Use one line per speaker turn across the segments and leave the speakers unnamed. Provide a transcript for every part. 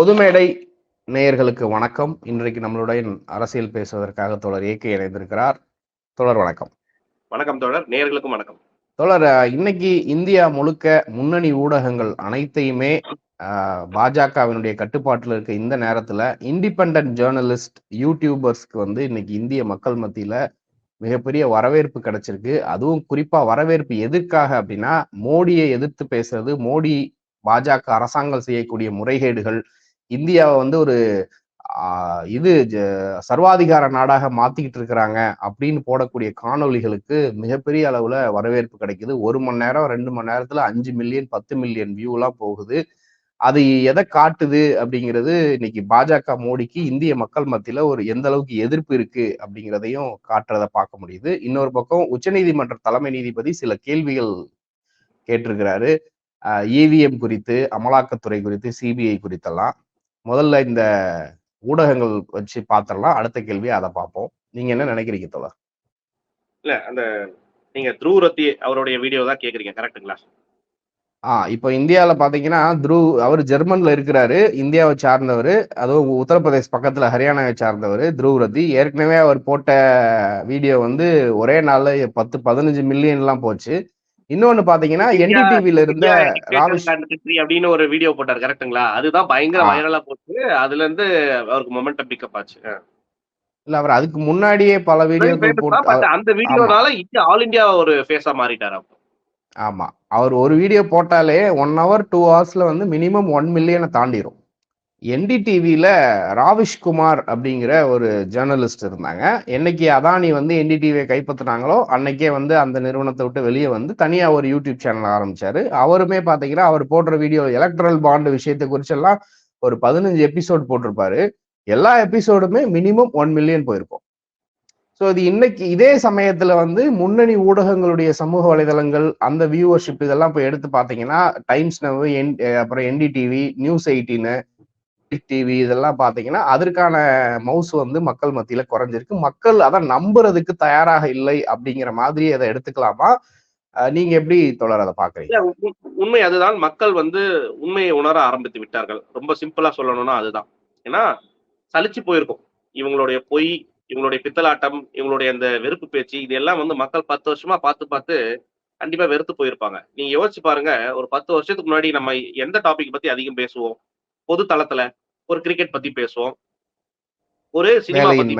பொதுமேடை நேயர்களுக்கு வணக்கம். இன்றைக்கு நம்மளுடன் அரசியல் பேசுவதற்காக தோழர் ஏகே இணைந்திருக்கிறார். தோழர் வணக்கம்.
வணக்கம் தோழர். நேயர்களுக்கும் வணக்கம்.
தோழர் இன்னைக்கு இந்தியா முழுக்க முன்னணி ஊடகங்கள் அனைத்தையுமே பாஜகவினுடைய கட்டுப்பாட்டில் இருக்க இந்த நேரத்துல இண்டிபெண்ட் ஜேர்னலிஸ்ட் யூடியூபர்ஸ்க்கு வந்து இன்னைக்கு இந்திய மக்கள் மத்தியில மிகப்பெரிய வரவேற்பு கிடைச்சிருக்கு. அதுவும் குறிப்பா வரவேற்பு எதற்காக அப்படின்னா மோடியை எதிர்த்து பேசுறது மோடி பாஜக அரசாங்கம் செய்யக்கூடிய முறைகேடுகள் இந்தியாவை வந்து ஒரு இது ஜ- சர்வாதிகார நாடாக மாத்திக்கிட்டு இருக்கிறாங்க அப்படின்னு போடக்கூடிய காணொளிகளுக்கு மிகப்பெரிய அளவுல வரவேற்பு கிடைக்குது. ஒரு மணி நேரம் ரெண்டு மணி நேரத்துல அஞ்சு மில்லியன் பத்து மில்லியன் வியூலாம் போகுது. அது எதை காட்டுது அப்படிங்கிறது இன்னைக்கு பாஜக மோடிக்கு இந்திய மக்கள் மத்தியில ஒரு எந்த அளவுக்கு எதிர்ப்பு இருக்கு அப்படிங்கிறதையும் காட்டுறதை பார்க்க முடியுது. இன்னொரு பக்கம் உச்சநீதிமன்ற தலைமை நீதிபதி சில கேள்விகள் கேட்டிருக்கிறாரு. இவிஎம் குறித்து அமலாக்கத்துறை குறித்து சிபிஐ குறித்தெல்லாம். முதல்ல இந்த ஊடகங்கள் வச்சு பார்த்துடலாம் அடுத்த கேள்வி அதை பார்ப்போம் நீங்க என்ன நினைக்கிறீங்க தோழர்?
இல்ல அந்த நீங்க த்ரூ ரத்தி அவருடைய வீடியோ தான் கேக்குறீங்க கரெக்ட்டுங்களா
ஆ இப்போ இந்தியால பாத்தீங்கன்னா த்ருவ் அவர் ஜெர்மன்ல இருக்கிறாரு இந்தியாவை சார்ந்தவர் அதுவும் உத்தரப்பிரதேஷ் பக்கத்துல ஹரியானாவை சார்ந்தவர் த்ருவ் ரத்தி. ஏற்கனவே அவர் போட்ட வீடியோ வந்து ஒரே நாள்ல பத்து பதினஞ்சு மில்லியன் எல்லாம் போச்சு. இன்னொன்னு பாத்தீங்கன்னா என்டிடிவில இருந்த ராவிஷ்
கண்ட்ரி அப்படின்னு ஒரு வீடியோ போட்டார் கரெக்ட்டுங்களா அதுதான் பயங்கர. வைரலா போச்சு. அதுல இருந்து அவருக்கு மொமெண்டம் பிக்கப் ஆச்சு.
இல்ல அவர் அதுக்கு முன்னாடியே பல வீடியோக்கள் போட்டு
பட் அந்த வீடியோனால இந்தியா ஆல் இந்தியா ஒரு ஃபேஸா மாறிட்டாரு அப்போ.
ஆமா. அவர் ஒரு வீடியோ போட்டாலே ஒன் ஹவர் டூ ஹவர்ஸ்ல வந்து மினிமம் ஒன் மில்லியனை தாண்டிரும். என்டிடிவியில் ராவிஷ்குமார் அப்படிங்கிற ஒரு ஜேர்னலிஸ்ட் இருந்தாங்க. என்னைக்கு அதானி வந்து என்டிடிவியை கைப்பற்றினாங்களோ அன்னைக்கே வந்து அந்த நிறுவனத்தை விட்டு வெளியே வந்து தனியாக ஒரு யூடியூப் சேனல் ஆரம்பிச்சாரு. அவருமே பார்த்தீங்கன்னா அவர் போடுற வீடியோ எலக்ட்ரல் பாண்டு விஷயத்தை குறிச்செல்லாம் ஒரு பதினஞ்சு எபிசோட் போட்டிருப்பாரு. எல்லா எபிசோடுமே மினிமம் ஒன் மில்லியன் போயிருக்கும். ஸோ இது இன்னைக்கு இதே சமயத்தில் வந்து முன்னணி ஊடகங்களுடைய சமூக வலைதளங்கள் அந்த வியூவர்ஷிப் இதெல்லாம் போய் எடுத்து பார்த்தீங்கன்னா டைம்ஸ் நவ் என் அப்புறம் என்டிடிவி நியூஸ் எயிட்டின்னு டிவி இதெல்லாம் பார்த்தீங்கன்னா அதற்கான மவுஸ் வந்து மக்கள் மத்தியில குறைஞ்சிருக்கு. மக்கள் அதை நம்புறதுக்கு தயாராக இல்லை அப்படிங்கிற மாதிரி அதை எடுத்துக்கலாமா? நீங்க எப்படி தொடர் அதை பாக்குறீங்க?
உண்மை அதுதான். மக்கள் வந்து உண்மையை உணர ஆரம்பித்து விட்டார்கள். ரொம்ப சிம்பிளா சொல்லணும்னா அதுதான். ஏன்னா சலிச்சு போயிருக்கும். இவங்களுடைய பொய் இவங்களுடைய பித்தலாட்டம் இவங்களுடைய அந்த வெறுப்பு பேச்சு இது எல்லாம் வந்து மக்கள் பத்து வருஷமா பார்த்து பார்த்து கண்டிப்பா வெறுத்து போயிருப்பாங்க. நீங்க யோசிச்சு பாருங்க ஒரு பத்து வருஷத்துக்கு முன்னாடி நம்ம எந்த டாபிக் பத்தி அதிகம் பேசுவோம்? பொது தளத்துல ஒரு கிரிக்கெட் பத்தி பேசுவோம். ஒரு சினிமா பத்தி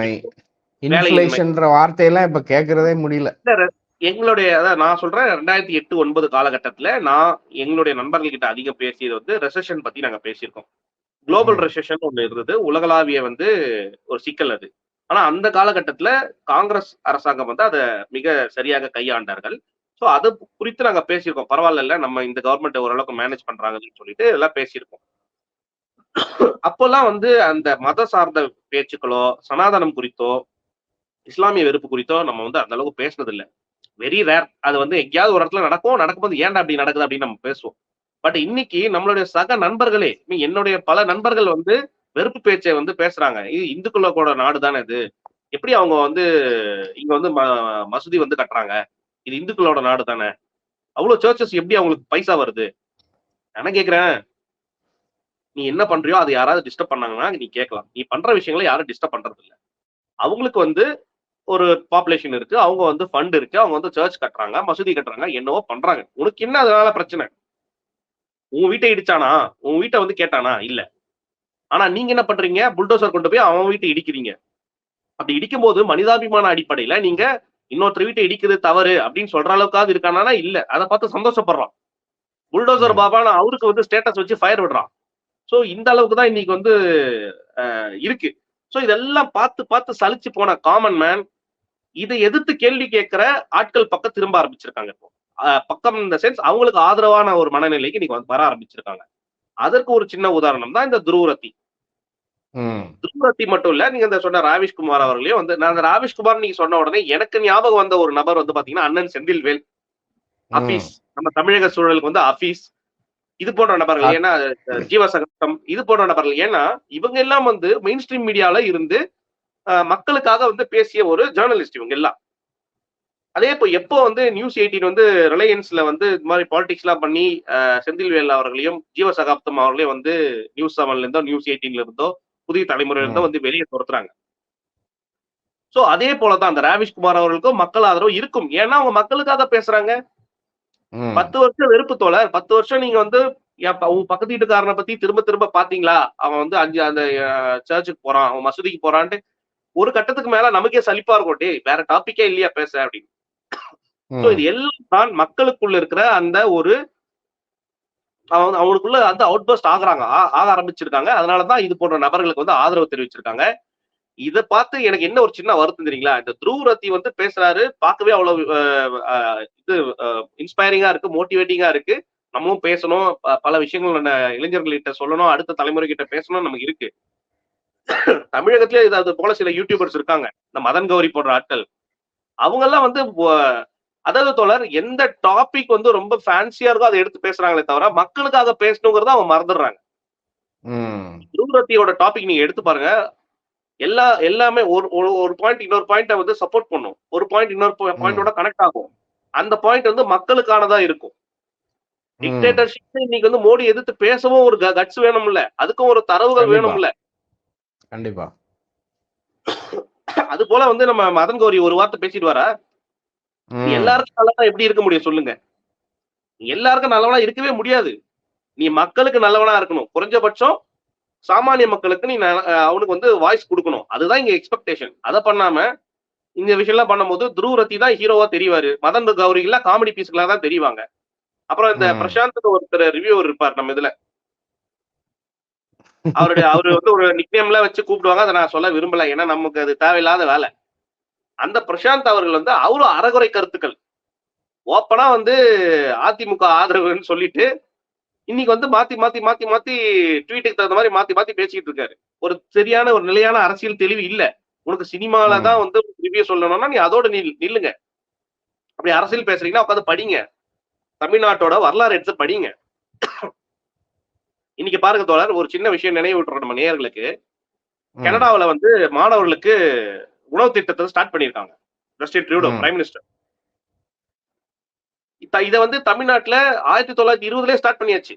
வார்த்தையெல்லாம் இப்ப கேட்கறதே முடியல.
எங்களுடைய அதான் நான் சொல்றேன் ரெண்டாயிரத்தி எட்டு ஒன்பது காலகட்டத்துல நான் எங்களுடைய நண்பர்கள் கிட்ட அதிகம் பேசியது வந்து ரெசெஷன் பத்தி நாங்க பேசியிருக்கோம். குளோபல். ரெசெஷன் ஒண்ணு இருந்தது. உலகளாவிய வந்து ஒரு சிக்கல் அது. ஆனா அந்த காலகட்டத்துல காங்கிரஸ் அரசாங்கம் வந்து அதை மிக சரியாக கையாண்டார்கள். சோ அது குறித்து நாங்க பேசியிருக்கோம். பரவாயில்ல நம்ம இந்த கவர்மெண்ட் ஓரளவுக்கு மேனேஜ் பண்றாங்கன்னு சொல்லிட்டு எல்லாம் பேசியிருக்கோம். அப்போல்லாம் வந்து அந்த மத சார்ந்த பேச்சுக்களோ சனாதனம் குறித்தோ இஸ்லாமிய வெறுப்பு குறித்தோ நம்ம வந்து அந்த அளவுக்கு பேசினது இல்ல வெரி ரேர் அது வந்து எங்கேயாவது ஒரு இடத்துல நடக்கும். நடக்கும்போது ஏன்டா அப்படி நடக்குது அப்படின்னு நம்ம பேசுவோம். பட் இன்னைக்கு நம்மளுடைய சக நண்பர்களே என்னுடைய பல நண்பர்கள் வந்து வெறுப்பு பேச்சை வந்து பேசுறாங்க. இது இந்துக்களோட நாடு தானே இது. எப்படி அவங்க வந்து இங்க வந்து ம- மசூதி வந்து கட்டுறாங்க? இது இந்துக்களோட நாடு தானே. அவ்வளவு சர்ச்சஸ் எப்படி அவங்களுக்கு பைசா வருது? நான் கேக்குறேன். நீ என்ன பண்றியோ அது யாராவது டிஸ்டர்ப் பண்ணாங்கன்னா நீ கேட்கலாம். நீ பண்ற விஷயங்களை யாரும் டிஸ்டர்ப் பண்றது இல்ல. அவங்களுக்கு வந்து ஒரு பாப்புலேஷன் இருக்கு அவங்க வந்து ஃபண்ட் இருக்கு அவங்க வந்து சர்ச் கட்டுறாங்க மசூதி கட்டுறாங்க என்னவோ பண்றாங்க. உனக்கு என்ன அதனால பிரச்சனை? உன் வீட்டை இடிச்சானா? உன் வீட்டை வந்து கேட்டானா? இல்ல. ஆனா நீங்க என்ன பண்றீங்க? புல்டோசர் கொண்டு போய் அவன் வீட்டை இடிக்கிறீங்க. அப்படி இடிக்கும் போது மனிதாபிமான அடிப்படையில நீங்க இன்னொருத்தர் வீட்டை இடிக்கிறது தவறு அப்படின்னு சொல்ற அளவுக்காவது இருக்கானா இல்ல. அதை பார்த்து சந்தோஷப்படுறான். புல்டோசர். பாபான்னு அவருக்கு வந்து ஸ்டேட்டஸ் வச்சு ஃபயர் விடுறான். சோ இந்த அளவுக்கு தான் இன்னைக்கு வந்து இருக்கு. சோ இதெல்லாம் பார்த்து பார்த்து சலிச்சு போன காமன் மேன் இதை எதிர்த்து கேள்வி கேட்கிற ஆட்கள் பக்கம் திரும்ப ஆரம்பிச்சிருக்காங்க இப்போ. பக்கம் இந்த சென்ஸ் அவங்களுக்கு ஆதரவான ஒரு மனநிலைக்கு இன்னைக்கு வந்து வர ஆரம்பிச்சிருக்காங்க. அதற்கு ஒரு சின்ன உதாரணம் தான் இந்த துருவரத்தி. துருவரத்தி மட்டும் இல்ல நீங்க இந்த சொன்ன ராவிஷ் குமார் அவர்களையும் வந்து நான் அந்த ராவிஷ் குமார் நீங்க சொன்ன உடனே எனக்கு ஞாபகம் வந்த ஒரு நபர் வந்து பாத்தீங்கன்னா அண்ணன் செந்தில்வேல். அபீஸ் நம்ம தமிழக சூழலுக்கு வந்து அபீஸ் இது போன்ற நபர்கள் ஏன்னா அஹ், ஜீவசகடம் இது போன்ற நபர்கள். ஏன்னா இவங்க எல்லாம் வந்து மெயின் ஸ்ட்ரீம் மீடியால இருந்து மக்களுக்காக வந்து பேசிய ஒரு ஜேர்னலிஸ்ட் இவங்க எல்லாம். அதே இப்போ எப்போ வந்து நியூஸ் எயிட்டீன் வந்து ரிலையன்ஸ்ல வந்து இது மாதிரி பாலிடிக்ஸ் எல்லாம் பண்ணி செந்தில்வேல் அவர்களையும் ஜீவ சகாப்தம் அவர்களையும் வந்து நியூஸ் செவன்ல இருந்தோ நியூஸ் எயிட்டீன்ல இருந்தோ புதிய தலைமுறையில இருந்தோ வந்து வெளியே துரத்துறாங்க. சோ அதே போலதான் அந்த ராவிஷ் குமார் அவர்களுக்கும் மக்கள் ஆதரவு இருக்கும். ஏன்னா அவங்க மக்களுக்காக பேசுறாங்க. பத்து வருஷம் வெறுப்பு தோழர். பத்து வருஷம் நீங்க வந்து உன் பக்கத்து வீட்டுக்காரனை பத்தி திரும்ப திரும்ப பாத்தீங்களா? அவன் வந்து அஞ்சு அந்த சர்ச்சுக்கு போறான். அவன் மசூதிக்கு போறான்ட்டு ஒரு கட்டத்துக்கு மேல நமக்கே சலிப்பா இருக்கும். டேய் வேற டாபிக்கே இல்லையா பேச? அப்படின்னு. இது எல்லாம் தான் மக்களுக்குள்ள இருக்கிற அந்த ஒரு அவன் அவனுக்குள்ள அந்த அவுட் பஸ்ட் ஆகுறாங்க ஆக ஆரம்பிச்சிருக்காங்க. அதனாலதான் இது போன்ற நபர்களுக்கு வந்து ஆதரவு தெரிவிச்சிருக்காங்க. இத பார்த்து எனக்கு என்ன ஒரு சின்ன வருத்தம் தெரியுங்களா? இந்த த்ரூ ரத்தி வந்து பேசுறாரு பார்க்கவே அவ்வளவு இது இன்ஸ்பைரிங்கா இருக்கு மோட்டிவேட்டிங்கா இருக்கு. நம்மளும் பேசணும் பல விஷயங்கள் இளைஞர்கள்கிட்ட சொல்லணும் அடுத்த தலைமுறை கிட்ட பேசணும் நமக்கு இருக்கு. தமிழகத்திலே இது அது போல சில யூடியூபர்ஸ் இருக்காங்க. இந்த மதன் கௌரி போன்ற ஆட்கள். அவங்க எல்லாம் வந்து அதாவது தோழர் எந்த டாபிக் வந்து ரொம்ப ஃபேன்சியா இருக்கோ அதை எடுத்து பேசுறாங்களே தவிர மக்களுக்காக பேசணுங்கிறத அவங்க மறந்துடுறாங்க.
ம்,
குருரத்தியோட டாபிக் நீங்க எடுத்து பாருங்க. எல்லா எல்லாமே ஒரு ஒரு பாயிண்ட் இன்னொரு பாயிண்ட வந்து சப்போர்ட் பண்ணும். ஒரு பாயிண்ட் இன்னொரு பாயிண்டோட கனெக்ட் ஆகும். அந்த பாயிண்ட் வந்து மக்களுக்கானதா இருக்கும். டிக்டேட்டர்ஷிப் இன்னைக்கு வந்து மோடி எதிர்த்து பேசவும் ஒரு கட்ஸ் வேணும்ல. அதுக்கும் ஒரு தரவுகள். வேணும்ல.
கண்டிப்பா.
அது போல வந்து நம்ம மதன் கௌரி ஒரு வார்த்தை பேசிட்டு வரா எல்லாருக்கும் நல்லவனா எப்படி இருக்க முடியும் சொல்லுங்க. நீ எல்லாருக்கும் நல்லவனா இருக்கவே முடியாது. நீ மக்களுக்கு நல்லவனா இருக்கணும். குறைஞ்சபட்சம் சாமானிய மக்களுக்கு நீ அவனுக்கு வந்து வாய்ஸ் கொடுக்கணும். அதுதான் இங்க எக்ஸ்பெக்டேஷன் அதை பண்ணாம இந்த விஷயம் எல்லாம் பண்ணும்போது துருவ ரத்தி தான் ஹீரோவா தெரிவாரு. மதன் கௌரிகள்லாம் காமெடி பீஸ்களா தான் தெரிவாங்க. அப்புறம் இந்த. பிரசாந்த் ஒருத்தர் ரிவ்யூவர் இருப்பார் நம்ம இதுல. அவருடைய அவரு வந்து ஒரு நிக்னேம்ல வச்சு கூப்பிடுவாங்க. அதை நான் சொல்ல விரும்பல. ஏன்னா நமக்கு அது தேவையில்லாத வேலை. அந்த பிரசாந்த் அவர்கள் வந்து அவரும் அறகுறை கருத்துக்கள். ஓப்பனா வந்து அதிமுக ஆதரவுன்னு சொல்லிட்டு இன்னைக்கு வந்து மாத்தி மாத்தி மாத்தி மாத்தி ட்வீட்டுக்கு தகுந்த மாதிரி மாத்தி மாத்தி பேசிக்கிட்டு இருக்காரு. ஒரு சரியான ஒரு நிலையான அரசியல் தெளிவு இல்ல. உனக்கு சினிமால. தான் வந்து ரிவ்யூ சொல்லணும்னா நீ அதோட நில் நில்லுங்க. அப்படி அரசியல் பேசுறீங்கன்னா உட்காந்து படிங்க. தமிழ்நாட்டோட வரலாறு எடுத்து படிங்க. இன்னைக்கு பாருங்க தோழர் ஒரு சின்ன விஷயம் நினைவு விட்டுறோம் நம்ம நேயர்களுக்கு. கனடாவுல வந்து மாணவர்களுக்கு உணவு திட்டத்தை ஸ்டார்ட் பண்ணியிருக்காங்க. Justin Trudeau. பிரைம் மினிஸ்டர் இத வந்து தமிழ்நாட்டுல ஆயிரத்தி தொள்ளாயிரத்தி இருபதுலயே ஸ்டார்ட் பண்ணியாச்சு.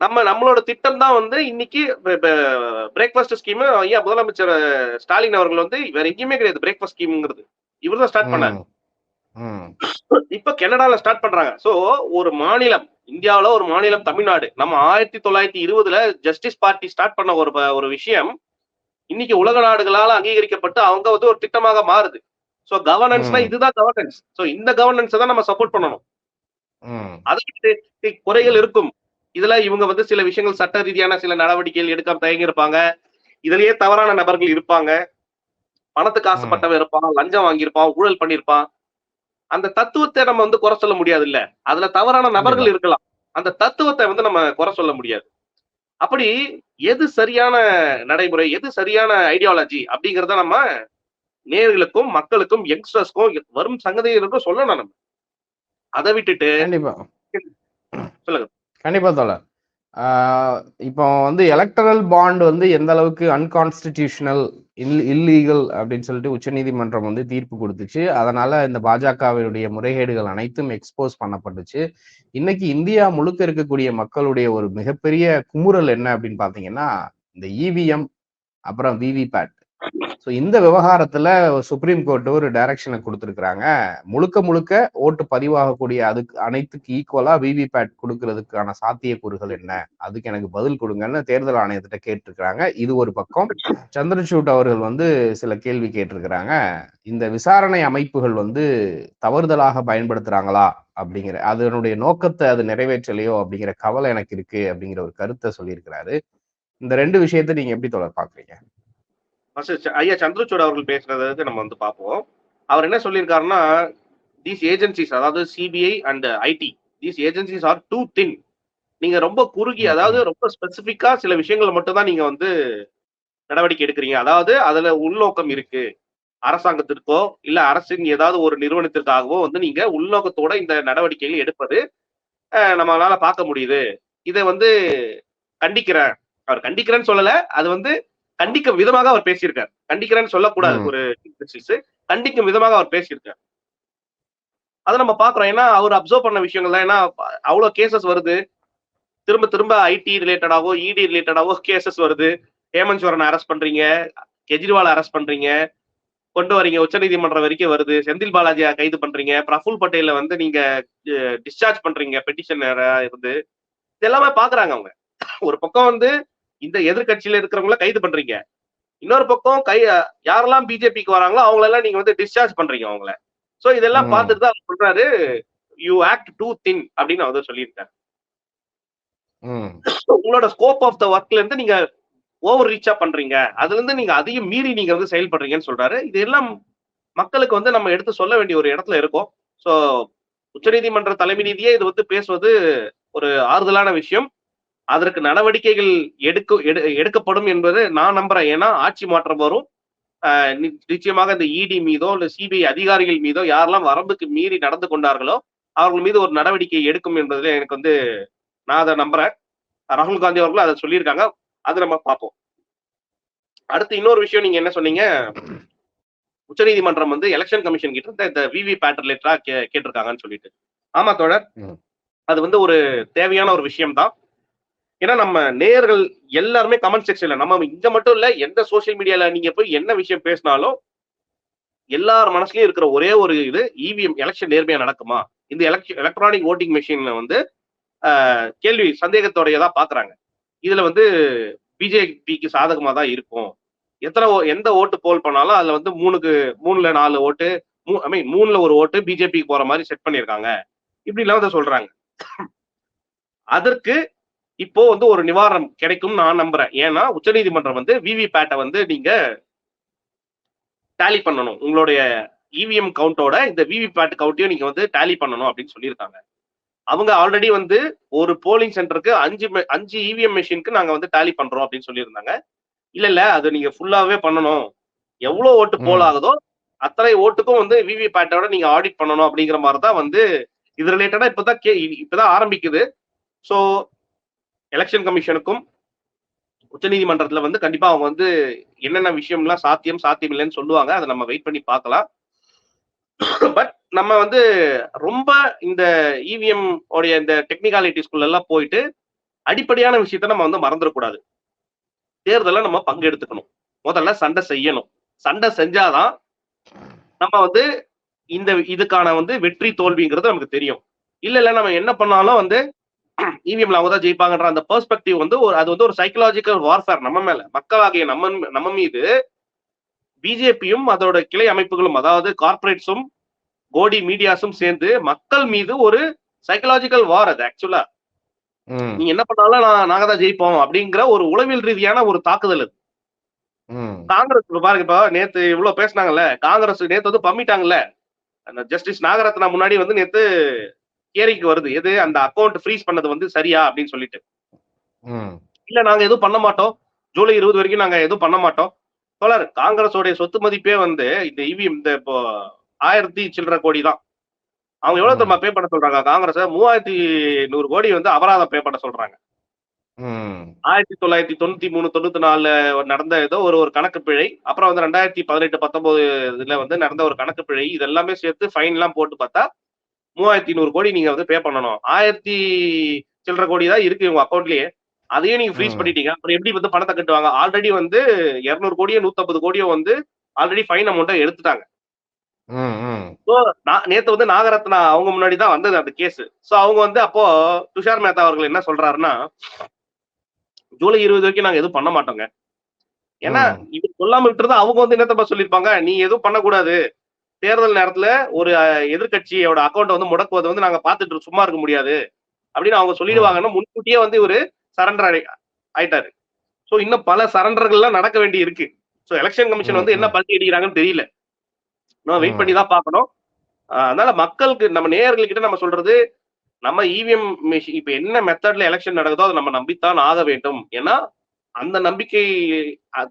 நம்ம நம்மளோட திட்டம் தான் வந்து இன்னைக்கு பிரேக்ஃபாஸ்ட் ஸ்கீம் ஐயா முதலமைச்சர் ஸ்டாலின் அவர்கள் வந்து வேற எங்கேயுமே கிடையாது. பிரேக்ஃபாஸ்ட் ஸ்கீம்ங்கிறது இவர் தான் ஸ்டார்ட்
ம்,
இப்ப கனடால ஸ்டார்ட் பண்றாங்க. சோ ஒரு மாநிலம் இந்தியாவுல ஒரு மாநிலம் தமிழ்நாடு நம்ம ஆயிரத்தி தொள்ளாயிரத்தி இருபதுல ஜஸ்டிஸ் பார்ட்டி ஸ்டார்ட் பண்ண ஒரு ஒரு விஷயம் இன்னைக்கு உலக நாடுகளால அங்கீகரிக்கப்பட்டு அவங்க வந்து ஒரு திட்டமாக மாறுது. சோ கவர்னன்ஸ்னா. இதுதான் கவர்னன்ஸ் சோ இந்த கவர்னன்ஸ் தான் நம்ம சப்போர்ட் பண்ணணும். அதை குறைகள் இருக்கும். இதுல இவங்க வந்து சில விஷயங்கள் சட்ட ரீதியான சில நடவடிக்கைகள் எடுக்காம தயங்கி இருப்பாங்க இதுலயே தவறான நபர்கள் இருப்பாங்க. பணத்துக்கு ஆசைப்பட்டவன் இருப்பான் லஞ்சம் வாங்கியிருப்பான் ஊழல் பண்ணியிருப்பான். அந்த தத்துவத்தை நம்ம வந்து குறை சொல்ல முடியாது இல்ல அதுல தவறான நபர்கள் இருக்கலாம். அந்த தத்துவத்தை வந்து நம்ம குறை சொல்ல முடியாது. அப்படி எது சரியான நடைமுறை எது சரியான ஐடியாலஜி அப்படிங்கறத நம்ம நேர்களுக்கும் மக்களுக்கும் யங்ஸ்டர்ஸ்க்கும் வரும் சங்கதியினருக்கும் சொல்லணும் நம்ம. அதை விட்டுட்டு
கண்டிப்பா.
சொல்லுங்க.
கண்டிப்பா தோழர். இப்போ வந்து எலக்டரல் பாண்ட் வந்து எந்த அளவுக்கு அன்கான்ஸ்டிடியூஷனல் இல் இல்லீகல் அப்படின்னு சொல்லிட்டு உச்சநீதிமன்றம் வந்து தீர்ப்பு கொடுத்துச்சு. அதனால இந்த பாஜகவினுடைய முறைகேடுகள் அனைத்தும் எக்ஸ்போஸ் பண்ணப்பட்டுச்சு. இன்னைக்கு இந்தியா முழுக்க இருக்கக்கூடிய மக்களுடைய ஒரு மிகப்பெரிய குமுறல் என்ன அப்படின்னு பாத்தீங்கன்னா இந்த இவிஎம் அப்புறம் விவிபேட் ஸோ இந்த விவகாரத்துல சுப்ரீம் கோர்ட் ஒரு டைரக்ஷனை கொடுத்துருக்குறாங்க. முழுக்க முழுக்க ஓட்டு பதிவாகக்கூடிய அதுக்கு அனைத்துக்கு ஈக்குவலா விவிபேட் கொடுக்கறதுக்கான சாத்தியக்கூறுகள் என்ன? அதுக்கு எனக்கு பதில் கொடுங்கன்னு தேர்தல் ஆணையத்திட்ட கேட்டிருக்கிறாங்க. இது ஒரு பக்கம். சந்திரசூட் அவர்கள் வந்து சில கேள்வி கேட்டிருக்கிறாங்க. இந்த விசாரணை அமைப்புகள் வந்து தவறுதலாக பயன்படுத்துறாங்களா அப்படிங்கிற அதனுடைய நோக்கத்தை அது நிறைவேற்றலையோ அப்படிங்கிற கவலை எனக்கு இருக்கு அப்படிங்கிற ஒரு கருத்தை சொல்லியிருக்கிறாரு. இந்த ரெண்டு விஷயத்தை நீங்க எப்படி தொடர் பாக்குறீங்க
ஐயா சந்திரசூட் அவர்கள் பேசுறதுக்கு நம்ம வந்து பார்ப்போம். அவர் என்ன சொல்லியிருக்காருன்னா தீஸ் ஏஜென்சிஸ் அதாவது CBI and IT these agencies are too thin நீங்க ரொம்ப குறுகி அதாவது ரொம்ப ஸ்பெசிபிக்கா சில விஷயங்கள் மட்டும் தான் நீங்க வந்து நடவடிக்கை எடுக்கிறீங்க. அதாவது அதுல உள்நோக்கம் இருக்கு. அரசாங்கத்திற்கோ இல்ல அரசின் ஏதாவது ஒரு நிறுவனத்திற்காகவோ வந்து நீங்க உள்நோக்கத்தோட இந்த நடவடிக்கைகள் எடுப்பது நம்மளால பார்க்க முடியுது. இதை வந்து கண்டிக்கிறேன். அவர் கண்டிக்கிறேன்னு சொல்லல. அது வந்து கண்டிக்க விதமாக அவர் பேசியிருக்கார். கண்டிக்கிறேன்னு சொல்லக்கூடாது. ஒரு கண்டிக்கும் விதமாக அவர் பேசியிருக்காரு. அதை நம்ம பாக்குறோம் ஏன்னா அவர் அப்சர்வ் பண்ண விஷயங்கள் தான். ஏன்னா அவ்வளவு கேசஸ் வருது. திரும்ப திரும்ப ஐடி ரிலேட்டடாவோ இடி ரிலேட்டடாவோ கேசஸ் வருது. ஹேமந்த் சோரன் அரெஸ்ட் பண்றீங்க. கெஜ்ரிவால் அரெஸ்ட் பண்றீங்க. கொண்டு வரீங்க. உச்சநீதிமன்றம் வரைக்கும் வருது. செந்தில் பாலாஜியா கைது பண்றீங்க. பிரஃபுல் பட்டேல வந்து நீங்க டிஸ்சார்ஜ் பண்றீங்க. பெட்டிஷன் இருந்து. இது எல்லாமே பாக்குறாங்க அவங்க. ஒரு பக்கம் வந்து இந்த எதிர்க்கட்சியில இருக்கிறவங்கள கைது பண்றீங்க. இன்னொரு பக்கம் கை யாரெல்லாம் பிஜேபிக்கு வராங்களோ அவங்களெல்லாம் நீங்க வந்து டிஸ்சார்ஜ் பண்றீங்க அவங்கள. சோ இதெல்லாம். பார்த்துட்டு தான் அவர் சொல்றாரு யூ ஆக்ட் டூ தின் அப்படின்னு அவர் சொல்லியிருக்காரு. உங்களோட ஸ்கோப் ஆஃப் த ஒர்க்ல இருந்து நீங்க ஓவர் ரீச்சா பண்றீங்க. அதுல இருந்து நீங்க அதையும் மீறி நீங்க வந்து செயல்படுறீங்கன்னு சொல்றாரு. இது எல்லாம் மக்களுக்கு வந்து நம்ம எடுத்து சொல்ல வேண்டிய ஒரு இடத்துல இருக்கோம். சோ உச்சநீதிமன்ற தலைமை நீதியே இது வந்து பேசுவது ஒரு ஆறுதலான விஷயம். அதற்கு நடவடிக்கைகள் எடுக்க எடு- எடுக்கப்படும் என்பது நான் நம்புறேன். ஏன்னா ஆட்சி மாற்றம் வரும். நிச்சயமாக இந்த இடி மீதோ இல்ல சிபிஐ அதிகாரிகள் மீதோ யாரெல்லாம் வரம்புக்கு மீறி நடந்து கொண்டார்களோ அவர்கள் மீது ஒரு நடவடிக்கை எடுக்கும் என்பதுல எனக்கு வந்து நான் அதை நம்புறேன். ராகுல் காந்தி அவர்களும் அதை சொல்லியிருக்காங்க. அதை நம்ம பார்ப்போம். அடுத்து இன்னொரு விஷயம் நீங்க என்ன சொன்னீங்க? உச்சநீதிமன்றம் வந்து எலெக்ஷன் கமிஷன் கிட்ட இருந்து இந்த விவி பேட் ரிலேட்டடா கேட்டிருக்காங்கன்னு சொல்லிட்டு. ஆமா தோழர். அது வந்து ஒரு தேவையான ஒரு விஷயம் தான் ஏன்னா நம்ம நேயர்கள் எல்லாருமே கமெண்ட் செக்ஷன்ல நம்ம இங்க மட்டும் இல்ல எந்த சோஷியல் மீடியால நீங்க போய் என்ன விஷயம் பேசினாலும் எல்லார் மனசுலயும் இருக்கிற ஒரே ஒரு இது இவிஎம் எலெக்ஷன் நேர்மையா நடக்குமா? இந்த எலக்ஷன் எலக்ட்ரானிக் ஓட்டிங் மிஷின்ல வந்து கேள்வி சந்தேகத்தோடையதான் பாக்குறாங்க. இதுல வந்து பிஜேபிக்கு சாதகமா தான் இருக்கும். எத்தனை ஓ- எந்த ஓட்டு போல் பண்ணாலும் அதுல வந்து மூணுக்கு மூணுல நாலு ஓட்டு ஐ மீன் மூணுல ஒரு ஓட்டு பிஜேபிக்கு போற மாதிரி செட் பண்ணியிருக்காங்க. இப்படி வந்து சொல்றாங்க. அதற்கு இப்போ வந்து ஒரு நிவாரணம் கிடைக்கும் நான் நம்புறேன். ஏன்னா உச்சநீதிமன்றம் வந்து விவி பேட்டை வந்து நீங்க டேலி பண்ணணும். உங்களுடைய இவிஎம் கவுண்டோட இந்த விவி பேட் கவுண்ட்டையும் நீங்க வந்து டேலி பண்ணணும் அப்படின்னு சொல்லியிருக்காங்க. அவங்க ஆல்ரெடி வந்து ஒரு போலிங் சென்டருக்கு அஞ்சு அஞ்சு இவிஎம் மெஷினுக்கு நாங்க வந்து டேலி பண்றோம் அப்படின்னு சொல்லியிருந்தாங்க. இல்ல இல்ல அது நீங்க ஃபுல்லாவே பண்ணணும். எவ்வளவு ஓட்டு போல்
ம்.
ஆகுதோ அத்தனை ஓட்டுக்கும் வந்து விவி பேட்டோட நீங்க ஆடிட் பண்ணணும் அப்படிங்கிற மாதிரி தான் வந்து இது ரிலேட்டடா இப்பதான் கே இப்பதான் ஆரம்பிக்குது. ஸோ எலெக்ஷன் கமிஷனுக்கும் உச்சநீதிமன்றத்துல வந்து கண்டிப்பா அவங்க வந்து என்னென்ன விஷயம்லாம் சாத்தியம் சாத்தியம் இல்லைன்னு சொல்லுவாங்க. அதை நம்ம வெயிட் பண்ணி பார்க்கலாம். பட் நம்ம வந்து ரொம்ப இந்த இவிஎம் உடைய இந்த டெக்னிக்காலிட்டிஸ்குள்ள எல்லாம் போயிட்டு அடிப்படையான விஷயத்த நம்ம வந்து மறந்துடக்கூடாது. தேர்தலை நம்ம பங்கெடுத்துக்கணும். முதல்ல சண்டை செய்யணும். சண்டை செஞ்சாதான் நம்ம வந்து இந்த இதுக்கான வந்து வெற்றி தோல்விங்கிறது நமக்கு தெரியும். இல்ல இல்ல நம்ம என்ன பண்ணாலும் வந்து இவிஎம்ல அவங்க தான் ஜெயிப்பாங்கன்ற அந்த பெர்ஸ்பெக்டிவ் வந்து ஒரு அது வந்து ஒரு சைக்கலாஜிக்கல் வார்ஃபேர் நம்ம மேல மக்களாகிய நம்ம நம்ம மீது பிஜேபியும் அதோட கிளை அமைப்புகளும் அதாவது கார்ப்பரேட்ஸும் கோடி மீடியாஸும் சேர்ந்து மக்கள் மீது ஒரு சைக்கலாஜிக்கல் வார் அது ஆக்சுவலா
ம்.
நீ என்ன பண்ணாலும் நான் நாங்க தான் ஜெயிப்போம் அப்படிங்கிற ஒரு உளவியல் ரீதியான ஒரு தாக்குதல் அது. காங்கிரஸ் பாருங்க இப்போ நேத்து இவ்வளவு பேசுனாங்கல்ல காங்கிரஸ் நேத்து வந்து பம்மிட்டாங்கல்ல அந்த ஜஸ்டிஸ் நாகரத்னா முன்னாடி வந்து நேத்து ஹியரிங்க்கு வருது. எது? அந்த அக்கௌண்ட் ஃப்ரீஸ் பண்ணது வந்து சரியா? அப்படின்னு சொல்லிட்டு. இல்ல நாங்க எதுவும் பண்ண மாட்டோம். ஜூலை இருபது வரைக்கும் நாங்க எதுவும் பண்ண மாட்டோம். தோழர் காங்கிரஸோடைய சொத்து மதிப்பே வந்து இந்த இவி இந்த இப்போ ஆயிரத்தி சில்லற கோடி தான். அவங்க எவ்வளவு தெரியுமா பே பண்ண சொல்றாங்க? காங்கிரஸ் மூவாயிரத்தி நூறு கோடி வந்து அபராதம் பே பண்ண சொல்றாங்க. ஆயிரத்தி தொள்ளாயிரத்தி தொண்ணூத்தி மூணு தொண்ணூத்தி நாலுல நடந்த ஏதோ ஒரு ஒரு கணக்கு பிழை. அப்புறம் வந்து ரெண்டாயிரத்தி பதினெட்டு பத்தொன்பது இதுல வந்து நடந்த ஒரு கணக்கு பிழை. இதெல்லாமே சேர்த்து ஃபைன் எல்லாம் போட்டு பார்த்தா மூவாயிரத்தி நூறு கோடி நீங்க வந்து பே பண்ணணும். ஆயிரத்தி சில்லற கோடி தான் இருக்கு உங்க அக்கௌண்ட்லயே அதையும் நீங்க ஃப்ரீஸ். பண்ணிட்டீங்க. அப்புறம் எப்படி வந்து பணத்தை கட்டுவாங்க? ஆல்ரெடி வந்து இருநூறு கோடியோ நூத்தம்பது கோடியோ வந்து ஆல்ரெடி ஃபைன் அமௌண்ட்டை எடுத்துட்டாங்க. நேத்து வந்து நாகரத்னா அவங்க முன்னாடி தான் வந்தது அந்த கேஸ் சோ அவங்க வந்து அப்போ துஷார் மேத்தா அவர்கள் என்ன சொல்றாருன்னா ஜூலை இருபது வரைக்கும் நாங்க எதுவும் பண்ண மாட்டோங்க. ஏன்னா. இது சொல்லாம விட்டுருந்தா அவங்க வந்து என்னத்தப்பா சொல்லியிருப்பாங்க? நீ எதுவும் பண்ணக்கூடாது. தேர்தல் நேரத்துல ஒரு அஹ், எதிர்க்கட்சியோட அக்கௌண்ட் வந்து முடக்குவதை வந்து நாங்க பார்த்துட்டு இரு- சும்மா இருக்க முடியாது. அப்படின்னு அவங்க சொல்லிடுவாங்கன்னு முன்கூட்டியே வந்து இவரு சரண்டர் ஆயிட்டாரு. சோ இன்னும் பல சரண்டர்கள்லாம் நடக்க வேண்டி இருக்கு. சோ எலெக்ஷன் கமிஷன் வந்து என்ன. பல்ட்டி அடிக்கிறாங்கன்னு தெரியல. நம்ம வெயிட். பண்ணி தான் பார்க்கணும். ஆஹ் அதனால மக்களுக்கு நம்ம நேயர்கள்கிட்ட நம்ம சொல்றது நம்ம இவிஎம் மிஷின் இப்ப என்ன மெத்தட்ல எலெக்ஷன் நடக்குதோ அதை நம்ம நம்பித்தான் ஆக வேண்டும். ஏன்னா அந்த நம்பிக்கை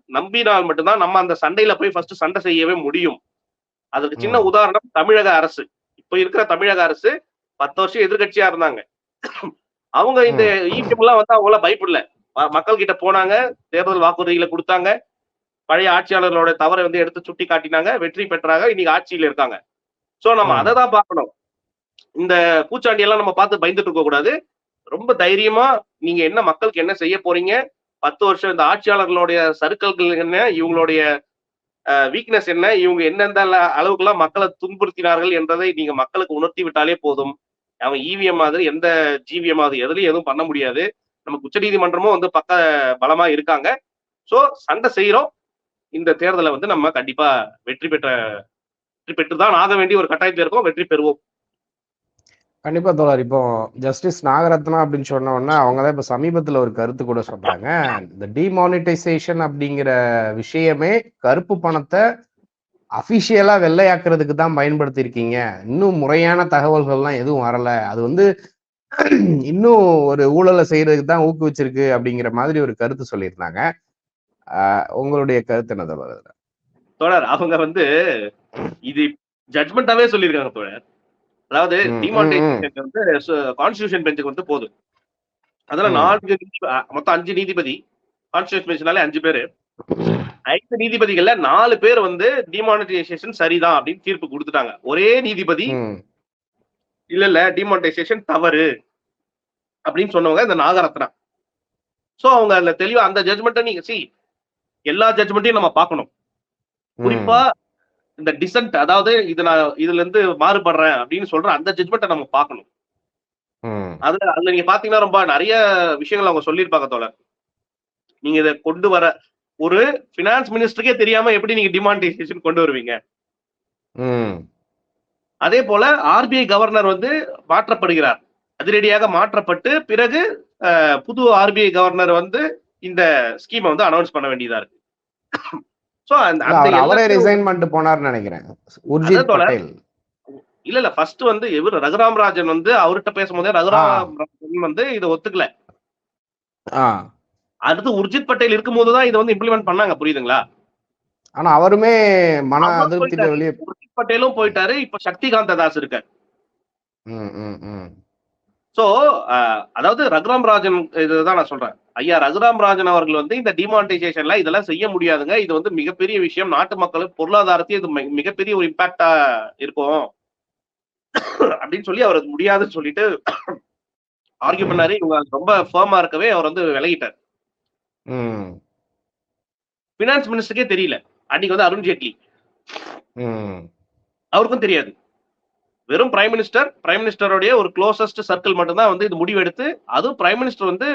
நம்பினால் மட்டும்தான் நம்ம அந்த சண்டையில போய் ஃபர்ஸ்ட் சண்டை செய்யவே முடியும். அதுக்கு சின்ன. உதாரணம் தமிழக அரசு. இப்ப இருக்கிற தமிழக அரசு பத்து வருஷம் எதிர்க்கட்சியா இருந்தாங்க. அவங்க இந்த இவிஎம் எல்லாம் வந்து அவங்கள பயப்படல. மக்கள் கிட்ட போனாங்க தேர்தல் வாக்குறுதிகளை கொடுத்தாங்க. பழைய ஆட்சியாளர்களோட தவறை வந்து எடுத்து சுட்டி காட்டினாங்க வெற்றி பெற்றாங்க இன்னைக்கு ஆட்சியில இருக்காங்க. சோ நம்ம. அதை தான் பார்க்கணும். இந்த பூச்சாண்டி எல்லாம் நம்ம பார்த்து பயந்துட்டு இருக்க கூடாது. ரொம்ப தைரியமா நீங்க என்ன மக்களுக்கு என்ன செய்ய போறீங்க? பத்து வருஷம் இந்த ஆட்சியாளர்களுடைய சருக்கல்கள் என்ன இவங்களுடைய வீக்னஸ் என்ன? இவங்க எந்தெந்த அளவுக்குலாம் மக்களை துன்புறுத்தினார்கள் என்றதை நீங்க மக்களுக்கு உணர்த்தி விட்டாலே போதும். அவன் இவிஎம் மாதிரி எந்த ஜிவிஎம் மாதிரி எதுலயும் எதுவும் பண்ண முடியாது. நமக்கு உச்சநீதிமன்றமும் வந்து பக்க பலமா இருக்காங்க. ஸோ சண்டை செய்யறோம் இந்த தேர்தலை வந்து நம்ம கண்டிப்பா வெற்றி பெற்ற வெற்றி பெற்று தான் ஆக வேண்டிய ஒரு கட்டாயத்தில் இருக்கோம். வெற்றி பெறுவோம்.
கண்டிப்பா தோழர். இப்போ ஜஸ்டிஸ் நாகரத்னா அப்படின்னு சொன்ன உடனே அவங்க தான் இப்ப சமீபத்துல ஒரு கருத்து கூட சொல்றாங்க. இந்த டிமானிட்டைசேஷன் அப்படிங்கிற விஷயமே கருப்பு பணத்தை அபிஷியலா வெள்ளையாக்குறதுக்கு தான் பயன்படுத்தி இருக்கீங்க இன்னும் முறையான தகவல்கள்லாம் எதுவும் வரல. அது வந்து இன்னும் ஒரு ஊழலை செய்யறதுக்கு தான் ஊக்குவிச்சிருக்கு அப்படிங்கிற மாதிரி ஒரு கருத்து சொல்லியிருந்தாங்க. ஆஹ் உங்களுடைய கருத்து என்ன தோழர்?
தோழர் அவங்க வந்து இது ஜட்மெண்டாவே சொல்லியிருக்காங்க தோழர். அதாவது டிமானிட்டைசேஷன் வந்து கான்ஸ்டியூஷன் பெஞ்சுக்கு வந்து போகுது. அதுல. நான்கு மொத்தம் அஞ்சு நீதிபதி கான்ஸ்டியூஷன் பெஞ்ச்னாலே அஞ்சு பேரு. ஐந்து நீதிபதிகள்ல நாலு பேர் வந்து டிமானிட்டைசேஷன் சரிதான் அப்படின்னு தீர்ப்பு கொடுத்துட்டாங்க. ஒரே நீதிபதி இல்ல இல்ல டிமானிட்டைசேஷன் தவறு அப்படின்னு சொன்னவங்க இந்த நாகரத்னா. சோ அவங்க அதுல தெளிவா அந்த ஜட்மெண்ட்டை நீங்க சி எல்லா ஜட்மெண்ட்டையும் நம்ம பார்க்கணும். குறிப்பா இந்த டிசன்ட் அதாவது இது நான் இதுல இருந்து மாறுபடுறேன் அப்படின்னு சொல்ற அந்த ஜட்மெண்ட்டை நம்ம பார்க்கணும். அதுல அதுல நீங்க பாத்தீங்கன்னா ரொம்ப நிறைய விஷயங்கள் அவங்க சொல்லியிருப்பாங்க தோழர். நீங்க இதை கொண்டு வர ஒரு பினான்ஸ் மினிஸ்டருக்கே தெரியாம எப்படி நீங்க டிமானிட்டைசேஷன் கொண்டு வருவீங்க? அதே போல ஆர்பிஐ கவர்னர் வந்து மாற்றப்படுகிறார். அதிரடியாக மாற்றப்பட்டு பிறகு புது ஆர்பிஐ கவர்னர் வந்து இந்த ஸ்கீமை வந்து அனௌன்ஸ் பண்ண வேண்டியதா இருக்கு. சோ அந்த
அவர் ரிசைன் பண்ணிட்டு போனார்னு நினைக்கிறேன். உர்ஜித். பட்டேல்.
இல்ல இல்ல ஃபர்ஸ்ட் வந்து இவர் ரகுராம் ராஜன் வந்து அவர்கிட்ட பேசும்போதே ரகுராம் ராஜன் வந்து இதை ஒத்துக்கல. அடுத்து உர்ஜித் பட்டேல் இருக்கும்போது தான் இதை வந்து இம்ப்ளிமெண்ட் பண்ணாங்க புரியுதுங்களா?
ஆனா அவருமே மன அதிருப்தியில. வெளியே
உர்ஜித் பட்டேலும் போயிட்டாரு. இப்ப சக்திகாந்த தாஸ் இருக்காரு.
ம், ம், ம்.
சோ அதாவது ரகுராம் ராஜன் இதுதான் நான் சொல்றேன். ஐயா ரகுராம் ராஜன் அவர்கள் வந்து இந்த டிமானிட்டைசேஷன்ல இதெல்லாம் செய்ய முடியாதுங்க. இது வந்து மிகப்பெரிய விஷயம். நாட்டு மக்களுக்கு பொருளாதாரத்தையும் இது மிகப்பெரிய ஒரு இம்பாக்டா இருக்கும். அப்படின்னு சொல்லி அவர் முடியாதுன்னு சொல்லிட்டு ஆர்கியூ பண்ணாரு. இவங்க ரொம்ப ஃபேமா இருக்கவே அவர் வந்து விலகிட்டார். பினான்ஸ் மினிஸ்டருக்கே தெரியல. அன்னைக்கு வந்து அருண் ஜேட்லி. அவருக்கும் தெரியாது. வெறும் பிரைம் மினிஸ்டர் பிரைம் மினிஸ்டருடைய ஒரு க்ளோசஸ்ட் சர்க்கிள் மட்டும்தான் வந்து இது முடிவெடுத்து அதுவும் பிரைம் மினிஸ்டர் வந்து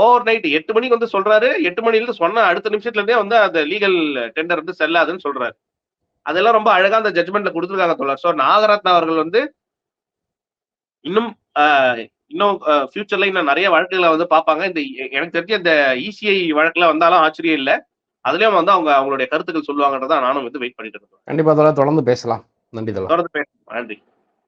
ஓவர் நைட் எட்டு மணிக்கு வந்து சொல்றாரு. எட்டு மணில சொன்ன அடுத்த நிமிஷத்துல இருந்தே வந்து அந்த லீகல் டெண்டர் வந்து செல்லாதுன்னு சொல்றாரு. அதெல்லாம் ரொம்ப அழகா அந்த ஜட்மெண்ட்ல கொடுத்துருக்காங்க தோழர். ஸோ நாகரத்னா அவர்கள் வந்து இன்னும் இன்னும் ஃபியூச்சர்ல இன்னும் நிறைய வழக்குகளை வந்து பார்ப்பாங்க. இந்த எனக்கு தெரிஞ்ச இந்த இசிஐ வழக்குல வந்தாலும் ஆச்சரியம் இல்லை. அதுலயும் வந்து அவங்க அவங்களுடைய கருத்துக்கள் சொல்லுவாங்கன்றதான் நானும் வந்து வெயிட் பண்ணிட்டு இருக்கேன்.
கண்டிப்பா தொடர்ந்து பேசலாம். நன்றி
தொடர்ந்து பேசுவோம் நன்றி.